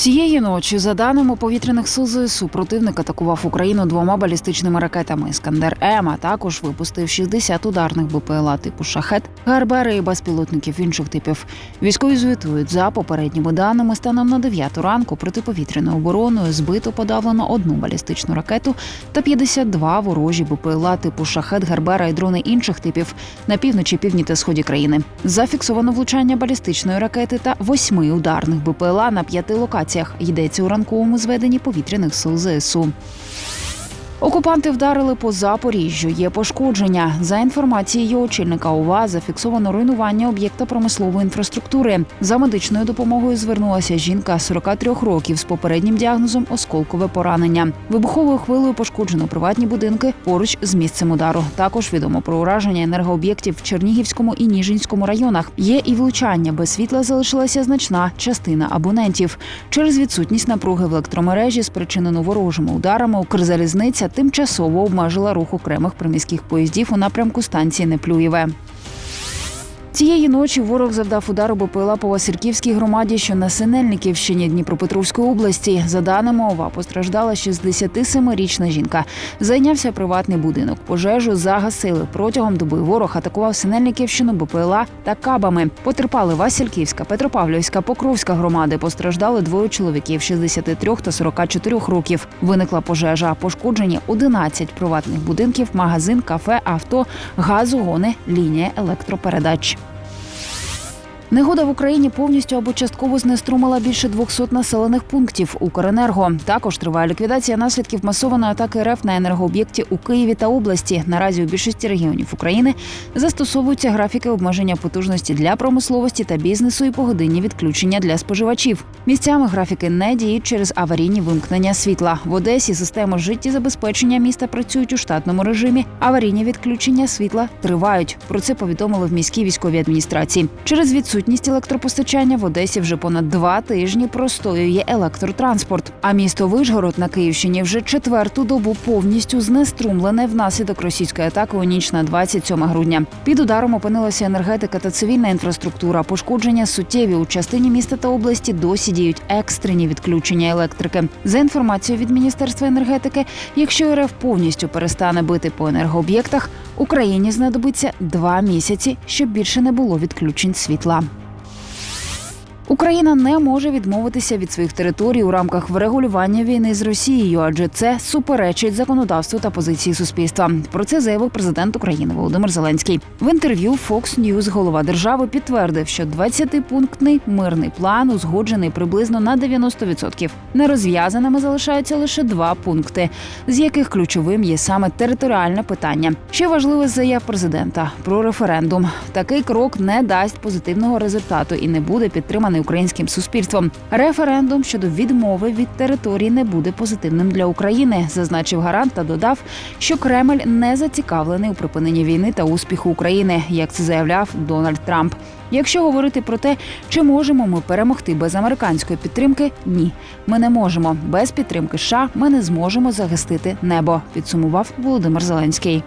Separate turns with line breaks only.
Цієї ночі, за даними повітряних сил ЗСУ, противник атакував Україну двома балістичними ракетами Іскандер М, а також випустив 60 ударних БПЛА типу Шахет, Гарбери і безпілотників інших типів. Військові звітують за попередніми даними. Станом на 9 ранку протиповітряною обороною збито подавлено одну балістичну ракету та 52 ворожі БПЛА типу Шахет, Гарбера і дрони інших типів на півночі, півдні та сході країни. Зафіксовано влучання балістичної ракети та восьми ударних БПЛА на п'яти локаціях. Йдеться у ранковому зведенні повітряних сил ЗСУ. Окупанти вдарили по Запоріжжю. Є пошкодження. За інформацією очільника ОВА, зафіксовано руйнування об'єкта промислової інфраструктури. За медичною допомогою звернулася жінка 43 років з попереднім діагнозом осколкове поранення. Вибуховою хвилею пошкоджено приватні будинки поруч з місцем удару. Також відомо про ураження енергооб'єктів в Чернігівському і Ніжинському районах. Є і влучання. Без світла залишилася значна частина абонентів. Через відсутність напруги в електромережі, спричинену ворожими ударами, Укрзалізниця тимчасово обмежила рух окремих приміських поїздів у напрямку станції Неплюєве. Цієї ночі ворог завдав удару БПЛА по Васильківській громаді, що на Синельниківщині Дніпропетровської області. За даними ОВА, постраждала 67-річна жінка. Зайнявся приватний будинок. Пожежу загасили. Протягом доби ворог атакував Синельниківщину БПЛА та кабами. Потерпали Васильківська, Петропавлівська, Покровська громади. Постраждали двоє чоловіків 63 та 44 років. Виникла пожежа. Пошкоджені 11 приватних будинків, магазин, кафе, авто, газогони, лінія електропередач. Негода в Україні повністю або частково знеструмила більше 200 населених пунктів Укренерго. Також триває ліквідація наслідків масованої атаки РФ на енергооб'єкті у Києві та області. Наразі у більшості регіонів України застосовуються графіки обмеження потужності для промисловості та бізнесу і погодинні відключення для споживачів. Місцями графіки не діють через аварійні вимкнення світла. В Одесі системи життєзабезпечення міста працюють у штатному режимі. Аварійні відключення світла тривають. Про це повідомили в міській військовій адміністрації. Через відсутність електропостачання в Одесі вже понад два тижні простоює електротранспорт. А місто Вишгород на Київщині вже четверту добу повністю знеструмлене внаслідок російської атаки у ніч на 27 грудня. Під ударом опинилася енергетика та цивільна інфраструктура. Пошкодження суттєві у частині міста та області досі діють екстрені відключення електрики. За інформацією від міністерства енергетики, якщо РФ повністю перестане бити по енергооб'єктах, Україні знадобиться два місяці, щоб більше не було відключень світла. Україна не може відмовитися від своїх територій у рамках врегулювання війни з Росією, адже це суперечить законодавству та позиції суспільства. Про це заявив президент України Володимир Зеленський. В інтерв'ю Fox News голова держави підтвердив, що 20-пунктний мирний план узгоджений приблизно на 90%. Нерозв'язаними залишаються лише два пункти, з яких ключовим є саме територіальне питання. Ще важливе заяв президента про референдум. Такий крок не дасть позитивного результату і не буде підтриманий українським суспільством. Референдум щодо відмови від території не буде позитивним для України, зазначив гарант та додав, що Кремль не зацікавлений у припиненні війни та успіху України, як це заявляв Дональд Трамп. Якщо говорити про те, чи можемо ми перемогти без американської підтримки, ні, ми не можемо. Без підтримки США ми не зможемо захистити небо. Підсумував Володимир Зеленський.